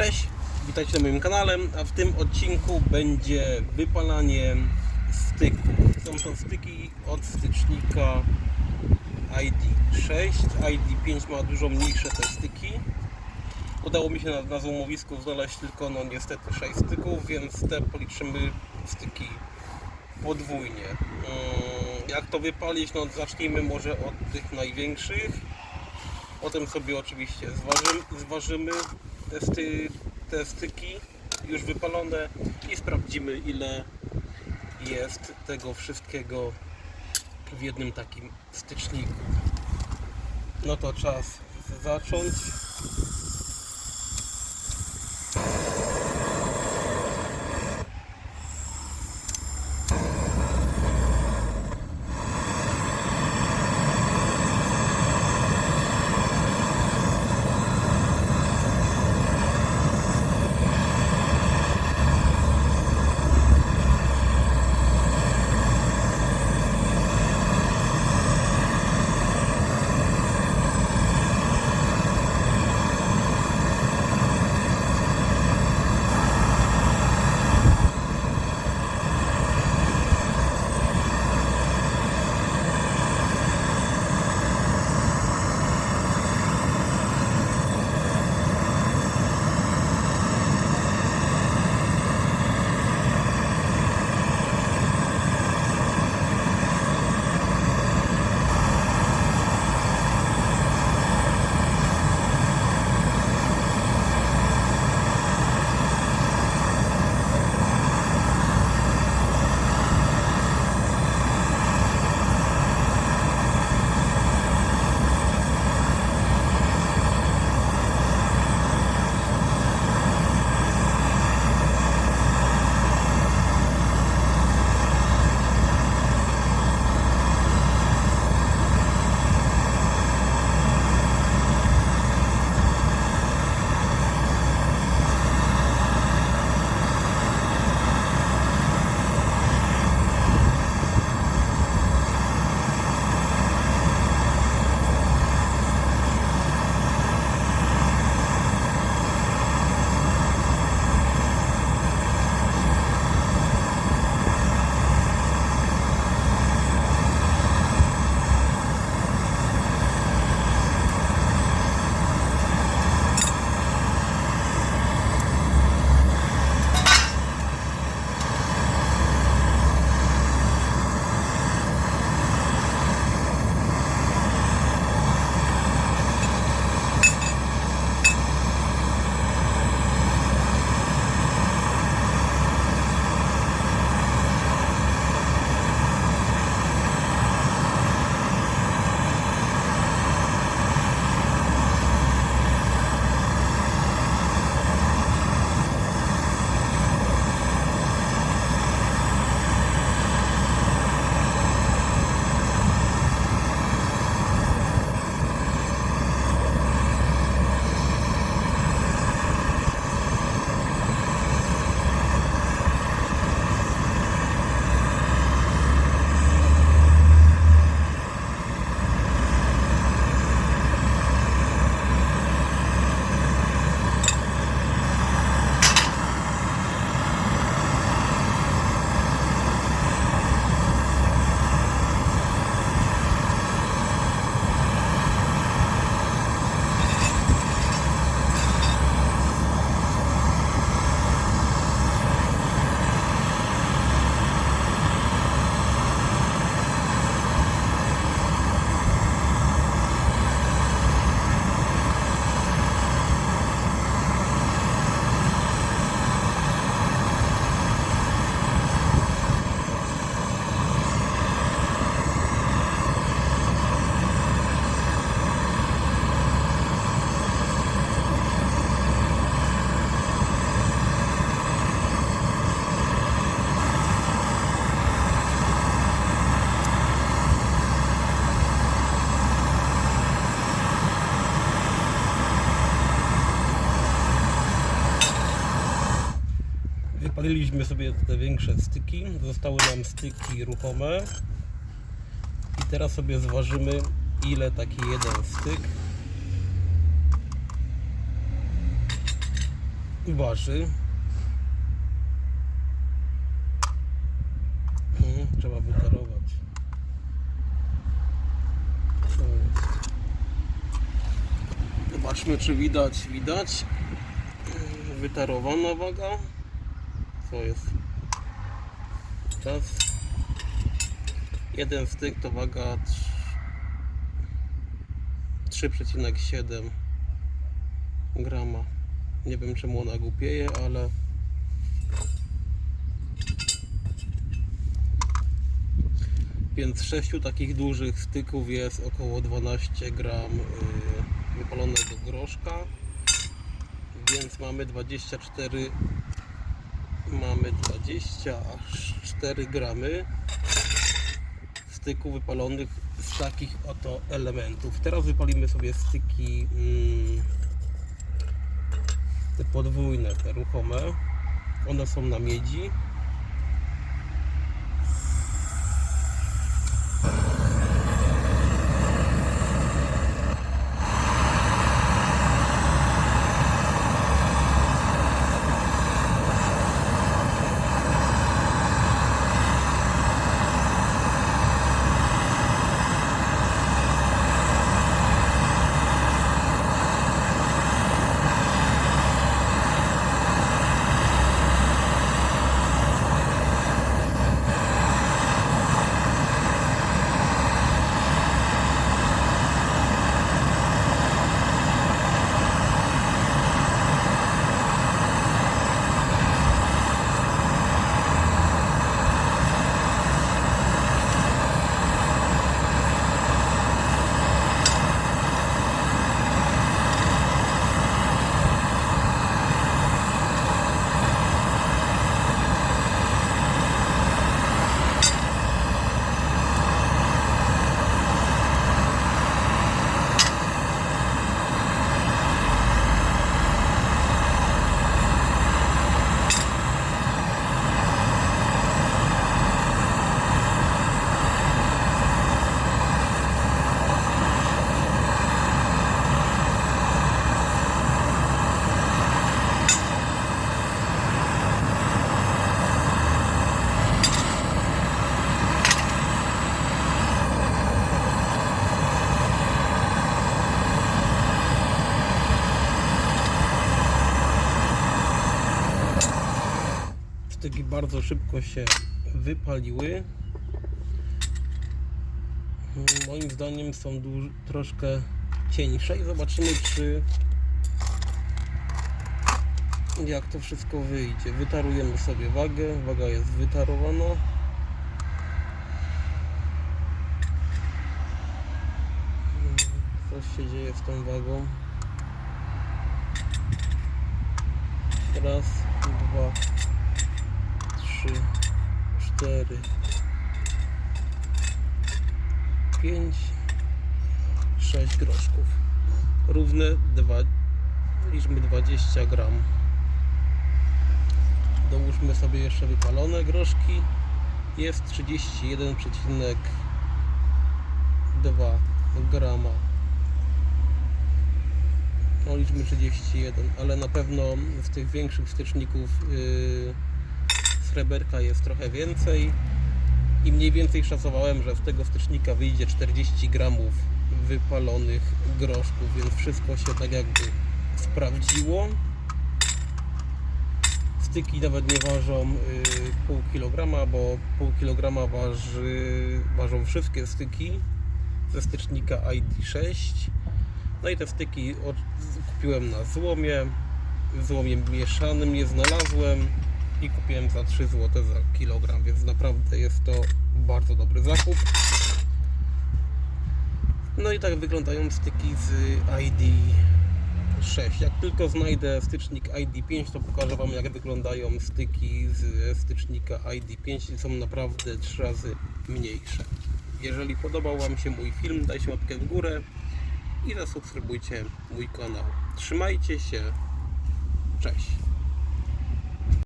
Cześć, witajcie na moim kanale, a w tym odcinku będzie wypalanie styków. Są to styki od stycznika ID6, ID5 ma dużo mniejsze te styki. Udało mi się na, na złomowisku znaleźć tylko no niestety 6 styków, więc te policzymy styki podwójnie. Mm, Jak to wypalić? No zacznijmy może od tych największych. Potem sobie oczywiście zważymy, zważymy te, sty, te styki już wypalone i sprawdzimy ile jest tego wszystkiego w jednym takim styczniku. No to czas zacząć. Wypaliliśmy sobie te większe styki. Zostały nam styki ruchome. I teraz sobie zważymy ile taki jeden styk waży. Mhm, trzeba wytarować. Zobaczmy, czy widać. Widać. Wytarowana waga. Co jest? Czas. Jeden styk to waga trz- 3,7 grama. Nie wiem czemu ona głupieje, ale więc sześciu takich dużych styków jest około 12 gram yy, wypalonego groszka. Więc mamy 24 mamy 24 gramy styków wypalonych z takich oto elementów. Teraz wypalimy sobie styki mm, te podwójne, te ruchome. One są na miedzi. Styki bardzo szybko się wypaliły. Moim zdaniem są troszkę cieńsze i zobaczymy czy jak to wszystko wyjdzie. Wytarujemy sobie wagę. Waga jest wytarowana. Coś się dzieje z tą wagą. Raz, dwa, trzy, cztery, pięć, sześć groszków. Równe dwa, liczmy 20 gram. Dołóżmy sobie jeszcze wypalone groszki. Jest 31,2 grama. No liczmy 31, ale na pewno z tych większych styczników yy, sreberka jest trochę więcej i mniej więcej szacowałem, że z tego stycznika wyjdzie 40 gramów wypalonych groszków, więc wszystko się tak jakby sprawdziło. Styki nawet nie ważą y, pół kilograma, bo pół kilograma waży, ważą wszystkie styki ze stycznika ID6. No i te styki od, kupiłem na złomie. W złomie mieszanym je znalazłem i kupiłem za 3 zł za kilogram, więc naprawdę jest to bardzo dobry zakup. No i tak wyglądają styki z ID6. Jak tylko znajdę stycznik ID5, to pokażę Wam jak wyglądają styki z stycznika ID5 i są naprawdę 3 razy mniejsze. Jeżeli podobał Wam się mój film, dajcie łapkę w górę i zasubskrybujcie mój kanał. Trzymajcie się. Cześć.